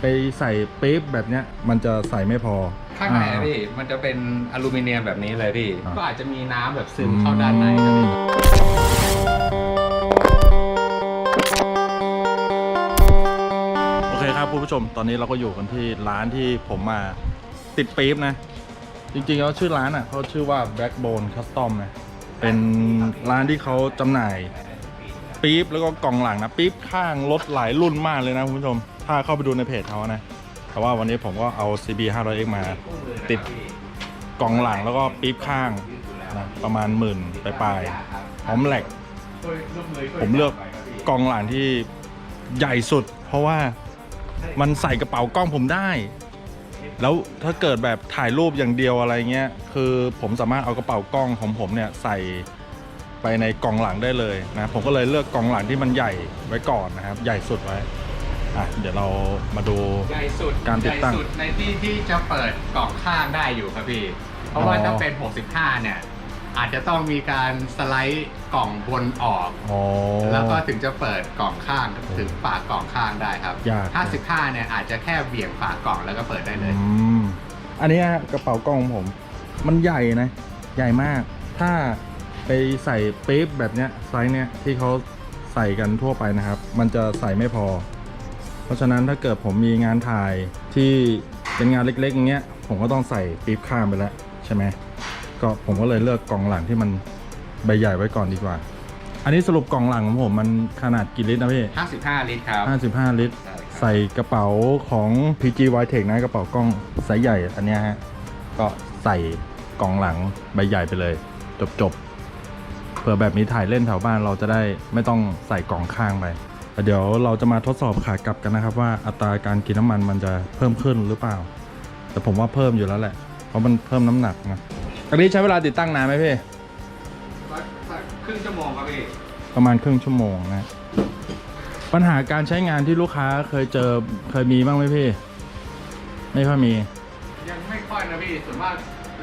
ไปใส่ปี๊บแบบเนี้ยมันจะใส่ไม่พอ ข้างในอ่อะพี่ มันจะเป็นอลูมิเนียมแบบนี้เลยพี่ อ่า ก็อาจจะมีน้ำแบบซึมเข้าด้านในครับพี่ โอเคครับคุณผู้ชมตอนนี้เราก็อยู่กันที่ร้านที่ผมมาติดปี๊บนะ จริงๆแล้วชื่อร้านอะเขาชื่อว่า Backbone Custom นะ เป็นร้านที่เขาจำหน่าย ปี๊บแล้วก็กล่องหลังนะปี๊บข้างรถหลายรุ่นมากเลยนะคุณผู้ชม ถ้าเข้าไปดูในเพจเขานะ แต่ว่าวันนี้ผมก็เอา CB 500X มาติดกล่องหลังแล้วก็ปี๊บข้างนะประมาณหมื่นปลายๆพร้อมแหลก ผมเลือกกล่องหลังที่ใหญ่สุด เพราะว่ามันใส่กระเป๋ากล้องผมได้ แล้วถ้าเกิดแบบถ่ายรูปอย่างเดียวอะไรเงี้ยคือผมสามารถเอากระเป๋ากล้องของผมเนี่ยใส่ ไปในกล่องหลังได้เลยนะผมก็เลยเลือกกล่องหลังที่มันใหญ่ไว้ก่อนนะครับ ใหญ่สุดไว้อะเดี๋ยวเรามาดู ใหญ่สุดการติดตั้ง ใหญ่สุดในที่ที่จะเปิดกล่องข้างได้อยู่ครับพี่ เพราะว่าอ๋อถ้าเป็น 65 เนี่ย อาจจะต้องมีการสไลด์กล่องบนออก อ๋อ แล้วก็ถึงจะเปิดกล่องข้างถึงฝากล่องข้างได้ครับ ยากถ้า15เนี่ยอาจจะแค่เบี่ยงฝากล่องแล้วก็เปิดได้เลย อืมอันเนี้ยกระเป๋ากล้องของผม มันใหญ่นะ ใหญ่มาก ถ้า ไปใส่ปี๊บแบบเนี้ยไซส์เนี้ยที่เขาใส่กันทั่วไปนะครับ มันจะใส่ไม่พอ เพราะฉะนั้นถ้าเกิดผมมีงานถ่ายที่เป็นงานเล็กๆอย่างเงี้ยผมก็ต้องใส่ปี๊บข้ามไปแล้วใช่ไหมก็ผมก็เลยเลือกกล่องหลังที่มันใบใหญ่ไว้ก่อนดีกว่า อันนี้สรุปกล่องหลังของผมมันขนาดกี่ลิตรนะพี่55 ลิตรครับ 55 ลิตรใช่ครับใส่กระเป๋าของ PG w i t e c h นะกระเป๋ากล้องไซส์ใหญ่อันเนี้ยฮะก็ใส่กล่องหลังใบใหญ่ไปเลย จบจบๆเผื่อแบบนี้ถ่ายเล่นแถวบ้านเราจะได้ไม่ต้องใส่กล่องข้างไปแต่เดี๋ยวเราจะมาทดสอบขากลับกันนะครับ ว่าอัตราการกินน้ำมันมันจะเพิ่มขึ้นหรือเปล่า แต่ผมว่าเพิ่มอยู่แล้วแหละ เพราะมันเพิ่มน้ำหนักนะอันนี้ใช้เวลาติดตั้งนานไหมพี่ครึ่งชั่วโมงครับพี่ประมาณครึ่งชั่วโมงนะ ปัญหาการใช้งานที่ลูกค้าเคยเจอเคยมีบ้างไหมพี่ ไม่ค่อยมี ยังไม่ค่อยนะพี่ส่วนมาก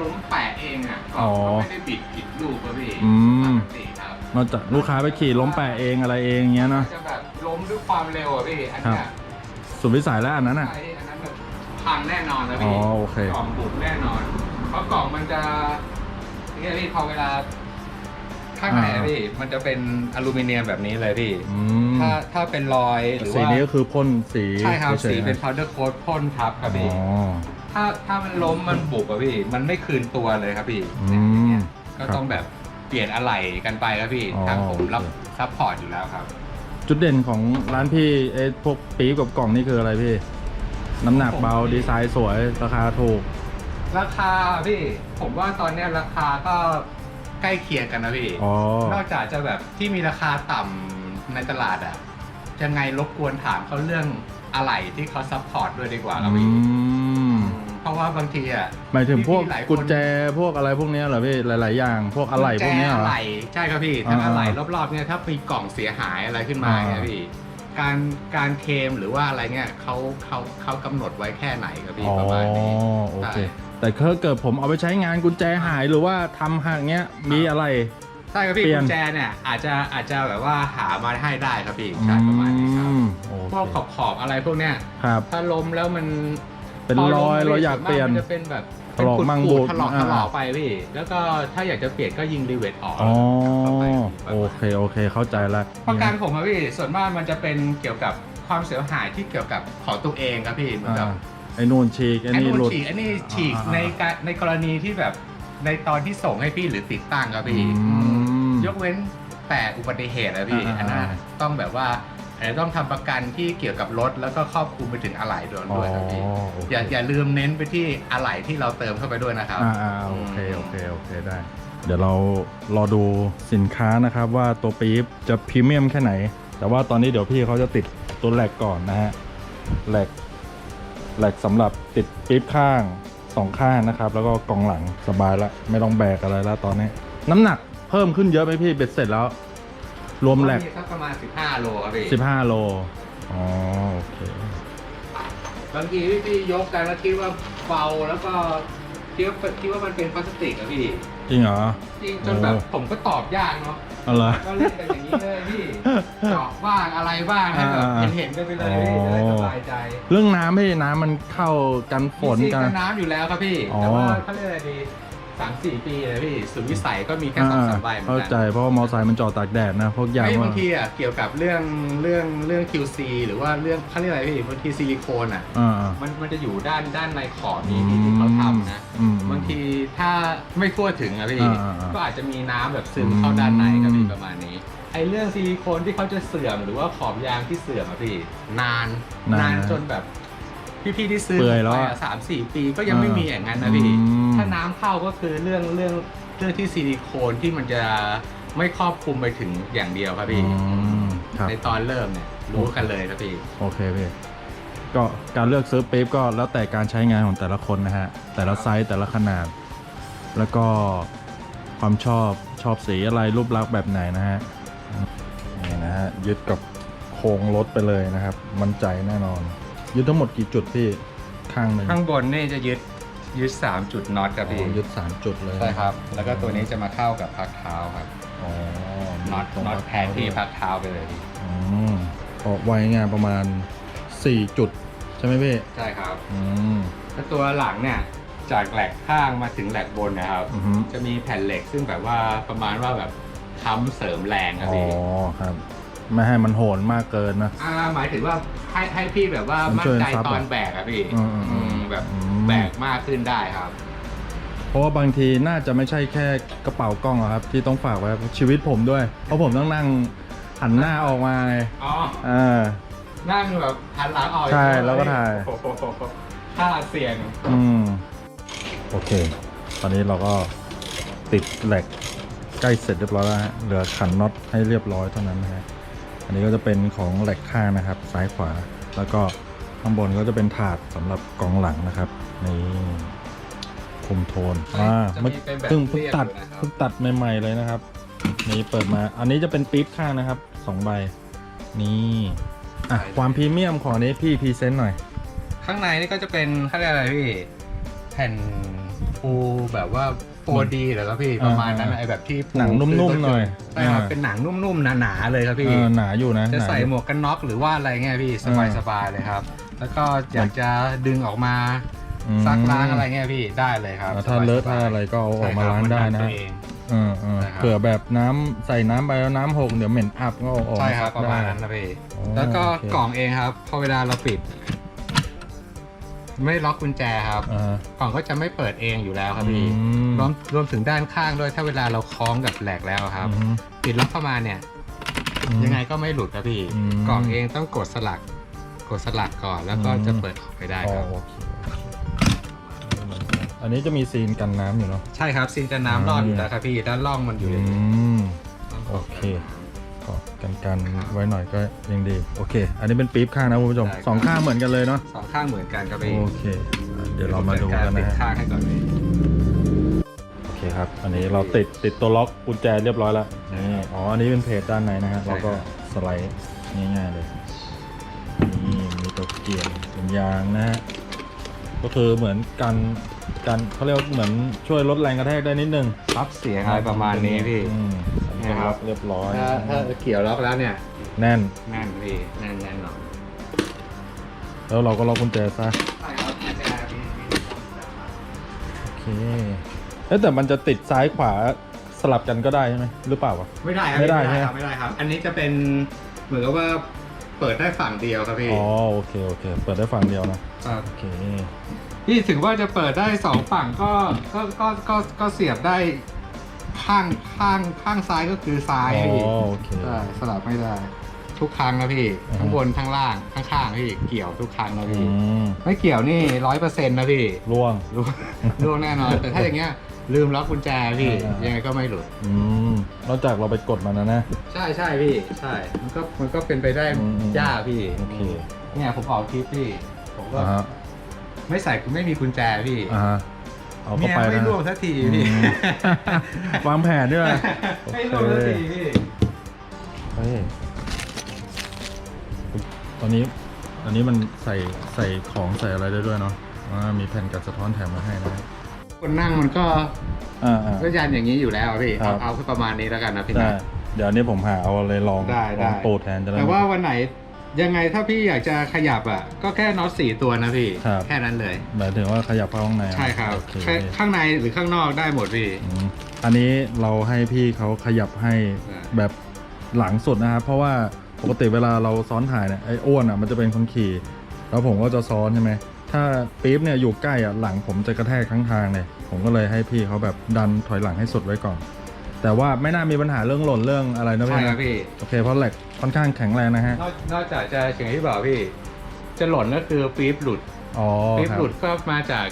ล้มแปะเองอะกล่อ๋อองก็ไม่ได้บิดผิดรูปครับพี่อืม ปกติครับนอกจากลูกค้าไปขี่ล้มแปะเองอะไรเองเงี้ยเนาะ จะแบบล้มด้วยความเร็วอะพี่อันเนี้ครัยบสุดวิสัยแล้วอันนั้นอะใช่อันนั้นแบบพังแน่นอนนะอ๋อพี่โอเค กล่องบุบแน่นอน เพราะกล่องมันจะเนี่ยพี่พอเวลาข้างในอะพี่มันจะเป็นอลูมิเนียมแบบนี้เลยพี่ อืมถ้าถ้าเป็นรอยหรือสีว่านี้ก็คือพ่นสีใช่ครับฉสียๆเป็น powder coat พ่นทับครับอ๋พี่ อ ถ้าถ้ามันล้มมันบุบอะพี่ มันไม่คืนตัวเลยครับพี่อืม ก็ต้องแบบเปลี่ยนอะไหล่กันไปครับพี่อ๋อ ทางผมรับโอเคซัพพอร์ตอยู่แล้วครับ จุดเด่นของร้านพี่ไอ้พวกปี๊บกับกล่องนี่คืออะไรพี่ น้ำหนักเบาดีไซน์สวยราคาถูก ราคาพี่ ผมว่าตอนเนี้ยราคาก็ใกล้เคียงกันนะพี่ อ๋อนอกจากจะแบบที่มีราคาต่ำในตลาดอะยังไงรบกวนถามเขาเรื่องอะไหล่ที่เขาซัพพอร์ตด้วยดีกว่าครับอืพี่ ม เพราะว่าบางทีอะหมายถึงพวกพี่ๆหลายคน กุญแจพวกอะไรพวกเนี้ยเหรอพี่หลาย ๆ อย่างพวกอะไหล่พวกเนี้ยเหรอะอไหล่ใช่ครับพี่ทั้งอ่าอะไหล่รอบๆเนี่ยถ้ามีกล่องเสียหายอะไรขึ้นมาอ่า เนี่ยพี่ การการเคลมหรือว่าอะไรเนี่ยเขาเขาเขากำหนดไว้แค่ไหนครับพี่อ๋อประมาณนี้ โอเค ใช่ แต่ถ้าเกิดผมเอาไปใช้งานกุญแจหายหรือว่าทำห่างเงี้ยมีอะไร ใช่ครับพี่เปลี่ยนกุญแจเนี่ยอาจจะอาจจะแบบว่าหามาให้ได้ครับพี่ใช่ประมาณนี้ครับอืมโอพวกเคขอบขอบๆอะไรพวกเนี้ย ครับ ถ้าล้มแล้วมัน เป็นพรอยล้มเราอยากเปลี่ยน ส่วมมันจะเป็นแบบถลอกเป็นมั่งขูดบูดถลอกอ่า ถลอกไปพี่แล้วก็ถ้าอยากจะเปลี่ยนก็ยิงรีเวทออกอ๋อเข้าไปโอเคโอเคเข้าใจแล้วประกันผมครับพี่ส่วนมากมันจะเป็นเกี่ยวกับความเสียหายที่เกี่ยวกับของตัวเองครับพี่เหมือนกับ อ่าไอ้นู่นฉีกไอ้ไอ้นี่นู่นหลุด ฉีกไอ้นี่ฉีกอ่า ในการในกรณีที่แบบในตอนที่ส่งให้พี่หรือติดตั้งครับพี่อืม ยกเว้นแต่อุบัติเหตุนะพี่อ่า อันนั้นต้องแบบว่า อาจจะต้องทำประกันที่เกี่ยวกับรถ แล้วก็ครอบคลุมไปถึงอะไหล่ด้วยอ๋อด้วยครับพี่โอเค อย่าอย่าลืมเน้นไปที่อะไหล่ที่เราเติมเข้าไปด้วยนะครับ อ่าอ่าโอเคโอเคโอเคได้ เดี๋ยวเรารอดูสินค้านะครับว่าตัวปี๊บจะพรีเมียมแค่ไหน แต่ว่าตอนนี้เดี๋ยวพี่เขาจะติดตัวแหลกก่อนนะฮะแหลกแหลกสำหรับติดปี๊บข้างสองข้างนะครับ แล้วก็กล่องหลังสบายละไม่ต้องแบกอะไรแล้วตอนนี้ น้ำหนักเพิ่มขึ้นเยอะไหมพี่เบ็ดเสร็จแล้ว รวมแหลกสักประมาณ 15 โลครับพี่15 โล อ๋อ โอเค บางทีพี่พี่ยกกันแล้วคิดว่าเบาแล้วก็คิดว่าคิดว่ามันเป็นพลาสติกอะพี่ จริงเหรอ จริงจนแบบโอ้ผมก็ตอบยากเนาะเอาเหรอก็เล่นกันอย่างนี้เลยพี่เจาะบ้างอะไรบ้างให้แบบอ่าเห็นๆกันไปเลยพี่จะได้สบายใจ เรื่องน้ำพี่น้ำมันเข้ากันฝนมีกันซีน้ำอยู่แล้วครับพี่อ๋อแต่ว่าเขาเรียกอะไรดี สามสี่ปีเลยพี่สุดวิสัยก็มีแค่สองสามใบเหมือนเข้ากันใจเพราะว่ามอไซค์มันจอดตากแดดนะพวกยางไอ้ว่าบางทีอะเกี่ยวกับเรื่องเรื่องเรื่อง QC หรือว่าเรื่องเขาเรียกอะไรพี่บางทีซิลิโคนอะ อ่าอ่ามันมันจะอยู่ด้านด้านในขอบนี้ที่ที่เขาทำนะ อืมบางทีถ้าไม่ทั่วถึงอะพี่ อ่าอ่าอ่าก็อาจจะมีน้ำแบบซึมเข้าด้านในครับอืพี่มประมาณนี้ ไอ้เรื่องซิลิโคนที่เขาจะเสื่อมหรือว่าขอบยางที่เสื่อมอะพี่ นานนานจนแบบ พี่ๆที่ซื้อเปื่อยแล้วไปอะอะสามสี่ปีก็ยังไม่มีอย่างนั้นนะพี่ อืม ถ้าน้ำเข้าก็คือเรื่องเรื่องเรื่องที่ซิลิโคนที่มันจะไม่ครอบคลุมไปถึงอย่างเดียวครับพี่ อืมครับ ในตอนเริ่มเนี่ยรู้กันเลยครับพี่โอเคพี่ก็การเลือกซื้อปี๊บก็แล้วแต่การใช้งานของแต่ละคนนะฮะ แต่ละไซส์แต่ละขนาด แล้วก็ความชอบชอบสีอะไรรูปลักษณ์แบบไหนนะฮะนี่นะฮะยึดกับโครงรถไปเลยนะครับ มั่นใจแน่นอน ยึดทั้งหมดกี่จุดพี่ข้างหนึ่งข้างบนนี่จะยึดยึดสามจุดน็อตครับอ๋พี่อยึดสามจุดเลยใช่ครับ แล้วก็ตัวนี้จะมาเข้ากับพักเท้าครับอ๋อน็อตตรงน็อตแทนที่พักเท้าไปเลยอืมออกไว้งานประมาณ4จุดใช่ไหมพี่ใช่ครับอืมแล้วตัวหลังเนี่ยจากแหลกข้างมาถึงแหลกบนนะครับ อือฮึจะมีแผ่นเหล็กซึ่งแบบว่าประมาณว่าแบบค้ำเสริมแรงครับอ๋อพี่ ครับ ไม่ให้มันโหนมากเกินนะ อ่าหมายถึงว่าให้ให้พี่แบบว่ามันมั่ช่นวยใจซับตอนเหรอแบกอะพี่อืมอืมอืมอืมแบบอืม แบกมากขึ้นได้ครับ เพราะว่าบางทีน่าจะไม่ใช่แค่กระเป๋ากล้องอะครับ ที่ต้องฝากไว้ชีวิตผมด้วย เพราะผมต้องนั่งหันหน้าออกมาไงอ๋ออ่านั่งแบบหันหลังออกใช่องนี้แล้วก็ถ่าย โอ้โหท่าเสี่ยง อืม โอเค ตอนนี้เราก็ติดแหลกใกล้เสร็จเรียบร้อยแล้วฮะเหลือขันน็อตให้เรียบร้อยเท่านั้นนะฮะ อันนี้ก็จะเป็นของแหลกข้างนะครับ ซ้ายขวา แล้วก็ข้างบนก็จะเป็นถาดสำหรับกองหลังนะครับนี่คุมโทนอ่าจะเมื่อมีเป็นแบบเพิ่งเพิ่งเรียบตัดอยู่นะครับเพิ่งตัดใหม่ๆเลยนะครับ นี่เปิดมา อันนี้จะเป็นปี๊บข้างนะครับสองใบ นี่อะความพรีเมียมของอันนี้พี่พรีเซนต์หน่อย ข้างในนี่ก็จะเป็นเขาเรียกอะไรพี่แผ่นปูแบบว่า 4D เหรอครับพี่ประมาณนั้นอ่า ไอแบบที่ปูหนังนุ่มๆหน่อยใช่ครับอ่าเป็นหนังนุ่มๆหนาๆเลยครับเอพี่อหนาอยู่นะจะนาใส่อยู่ หมวกกันน็อกหรือว่าอะไรเงี้ยพี่สบายๆเลยครับ แล้วก็อยากจะดึงออกมาอืม ซักล้างอะไรเงี้ยพี่ได้เลยครับอ่าถ้าเลอะถ้าอะไรก็เอาออกมาล้างได้นะ ใช่ครับมัดัตัวเอง เออเออใช่ครับ เผื่อแบบน้ำใส่น้ำไปแล้วน้ำหกเดี๋ยวเหม็นอับก็เอาออกใช่ครับประมาณได้นั้นนะพี่อ๋อแล้วก็โอเค กล่องเองครับพอเวลาเราปิด ไม่ล็อกกุญแจครับอ่า กล่องก็จะไม่เปิดเองอยู่แล้วครับพี่อืม รวมรวมถึงด้านข้างด้วยถ้าเวลาเราคล้องกับแหลกแล้วครับ อืม ปิดล็อกเข้ามาเนี่ยอืมยังไงก็ไม่หลุดครับพี่ อืม กล่องเองต้องกดสลัก กดสลักก่อนแล้วก็อืมจะเปิดออกไปได้อ๋อครับโอเคอันนี้จะมีซีนกันน้ำอยู่เนาะ ใช่ครับซินจะน้ำรอดอยู่แล้วครับพี่ด้านล่องมันอยู่อือย่างนี้มโอเค ก็กันกันไว้หน่อยก็ยังดี โอเค อันนี้เป็นปี๊บข้างนะคุณผู้ชมสองข้างเหมือนกันเลยเนาะสองข้างเหมือนกันครับพี่โอเคอะเดี๋ยวเรามาดูกากันปินะดฮะ ข้างให้ก่อนพี่ โอเคครับ อันนี้เราติดติดตัวล็อกกุญแจเรียบร้อยแล้วนี่อ๋อ อันนี้เป็นเพจด้านในนะฮะเราก็สไลด์ง่ายๆเลย นี่มีตัวเกียร์เป็นยางนะฮะ ก็คือเหมือนกันกันเขาเรียกว่าเหมือนช่วยลดแรงกระแทกได้นิดนึงรับเสียงอะไรประมาณนี้พี่ อืมอันนี้ เนี่ยครับล็อกเรียบร้อย ถ้าถ้าเกี่ยวล็อกแล้วเนี่ยแน่น แน่นพี่แน่นแน่นหนอนแล้วเราก็ล็อกกุญแจซะใช่ครับไม่ได้พี่โอเคเอ๊ะแต่มันจะติดซ้ายขวาสลับกันก็ได้ใช่ไหมหรือเปล่าวะ ไม่ได้ครับไม่ได้พี่ใช่ไหม ครับไม่ได้ครับ อันนี้จะเป็นเหมือนกับว่าเปิดได้ฝั่งเดียวครับพี่อ๋อโอเคโอเค เปิดได้ฝั่งเดียวนะ ครับ โอเคพี่ถึงว่าจะเปิดได้สองฝั่งก็ก็ก็ก็ก็เสียบได้ ข้างข้างข้างซ้ายก็คือซ้ายอ๋อพี่โอเค ใช่สลับไม่ได้ ทุกครั้งนะพี่อือฮึข้างบนข้างล่างข้างข้างๆพี่เกี่ยวทุกครั้งนะอืพี่มไม่เกี่ยวนี่ร้อยเปอร์เซ็นต์นะพี่ล่วง รู้ รู้แน่นอน แต่ถ้าอย่างเงี้ยลืมล็อกกุญแจพี่อ่ายัยังไงก็ไม่หลุด อืมนอกจากเราไปกดมันนะนะ ใช่ใช่พี่ ใช่ มันก็มันก็เป็นไปได้อืมยากพี่โอเค เนี่ยผมออกคลิปพี่ ผมก็อ่าฮะไม่ใส่ไม่มีกุญแจพี่ อ่าฮะ เอาเมีเข้ายไปไม่นะร่วงสักทีอืพี่ มวางแผนด้วยไม่ร่วงสักทีพี่เฮ้ยตอนนี้ อันนี้มันใส่ใส่ของใส่อะไรได้ด้วยเนาะอ่ามีแผ่นกันสะท้อนแถมมาให้นะคนนั่งมันก็อ่าอ่า ก็ยันอย่างนี้อยู่แล้วพี่ครัเอาบ เอาแค่ประมาณนี้แล้วกันนะพี่ได้นะ เดี๋ยวอันนี้ผมหาเอาเลยลองได้ลได้ องตูดแทนจะได้แต่ไม่ว่าวันไหน ยังไงถ้าพี่อยากจะขยับอะ ก็แค่น็อตสี่ตัวนะพี่ ครับ แค่นั้นเลย หมายถึงว่าขยับเข้าข้างในใช่ครับโอเคแค่ข้างในหรือข้างนอกได้หมดพี่ อืมอันนี้เราให้พี่เขาขยับให้อ่าแบบหลังสุดนะครับ เพราะว่าปกติเวลาเราซ้อนถ่ายเนี่ยไอ้อ้วนอะมันจะเป็นคนขี่ แล้วผมก็จะซ้อนใช่ไหมถ้าปี๊บเนี่ยอยู่ใกล้อะหลังผมจะกระแทกทั้งทางเลยผมก็เลยให้พี่เขาแบบดันถอยหลังให้สุดไว้ก่อน แต่ว่าไม่น่ามีปัญหาเรื่องหล่นเรื่องอะไรนะใช่พี่ครับนะพี่ โอเคเพราะเหล็กค่อนข้างแข็งแรงนะฮะนอกนอกจากจะอย่างที่บอกพี่ จะหล่นก็คือปี๊บหลุดอ๋อปี๊บครับ หลุดก็มาจาก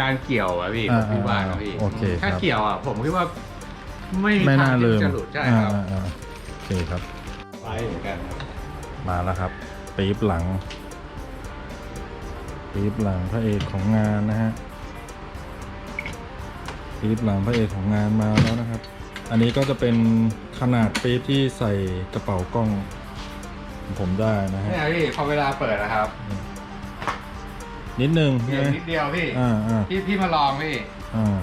การเกี่ยวอะพี่อ่าผมคิดว่านะพี่โอเคถ้าครับ เกี่ยวอะผมคิดว่า ไม่มีไม่ทาน่างลืที่มจะหลุดใช่ครับอ่าอ่าโอเคครับ ไปเหมือนกันครับมาแล้วครับปี๊บหลังปี๊บหลังพระเอกของงานนะฮะปี๊บหลังพระเอกของงานมาแล้วนะครับ อันนี้ก็จะเป็นขนาดปี๊บที่ใส่กระเป๋ากล้องของ ผมได้นะฮะ เนี่ยพี่พอเวลาเปิดนะครับนิดนึงเปลี่ใช่ยนไหมนิดเดียวพี่อ่าอ่าพี่พี่มาลองพี่อ่า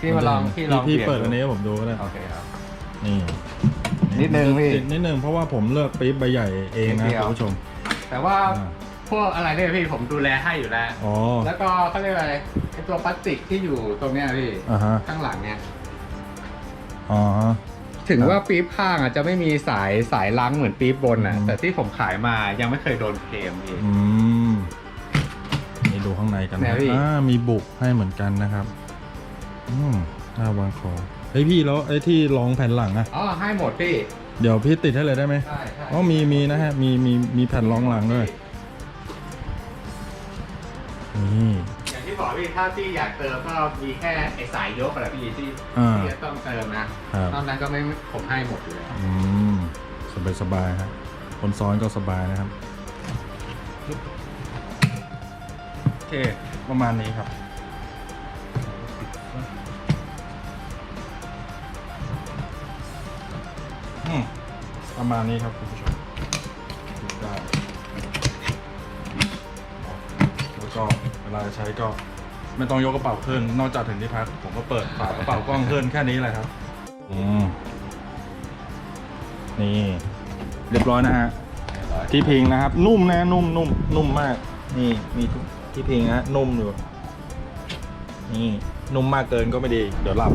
พี่มาลองพี่ลองพี่ปลี่ยเปิดอันนี้ให้ผมดูก็ได้โอเคครับนี่นิดนึงพี่ตินิดนึงเพราะว่าผมเลือกปี๊บใบใหญ่เองนะนิดเดียวคุณผู้ชม แต่ว่าอ่าพวกอะไรเนี่ยพี่ผมดูแลให้อยู่แล้วอ๋อแล้วก็เขาเรียกอะไรไอตัวพลาสติกที่อยู่ตรงเนี้ยพี่อ่าฮะข้างหลังเนี่ย อ๋อ ถึงว่าปี๊บข้างอะจะไม่มีสายสายล้างเหมือนปี๊บบนอะ อืม แต่ที่ผมขายมายังไม่เคยโดนเคลมพี่อืมนี่ดูข้างในกันเนี่นะยพี่ อ่ามีบุกให้เหมือนกันนะครับ อืมหน้าวางของเฮ้ยพี่แล้วไอ้ที่รองแผ่นหลังอะอ๋อให้หมดพี่เดี๋ยวพี่ติดให้เลยได้ไหมใช่ใช่อ๋อมีมีนะฮะ มีมีมีแผ่นรองหลังด้วยนี่อย่างที่บอก พี่ถ้าพี่อยากเติมก็มีแค่ไอสายยกแหละพี่ที่อ่าที่จะต้องเติมนะครับ นอกนั้นก็ไม่ผมให้หมดอยู่แล้วอืมสบายสบายๆครับคนซ้อนก็สบายนะครับ โอเค ประมาณนี้ครับอืมประมาณนี้ครับคุณผู้ชมดูได้แล้วก็เวลาใช้ก็ ไม่ต้องยกกระเป๋าขึ้น นอกจากถึงที่พักผมก็เปิดฝากระเป๋ากล้องขึ้นแค่นี้แหละครับอืมนี่ เรียบร้อยนะฮะ ที่พิงนะครับ นุ่มนะ นุ่มนุ่มนุ่มมาก นี่มีที่พิงนะฮะนุ่มอยู่นี่นุ่มมากเกินก็ไม่ดี เดี๋ยวหลับ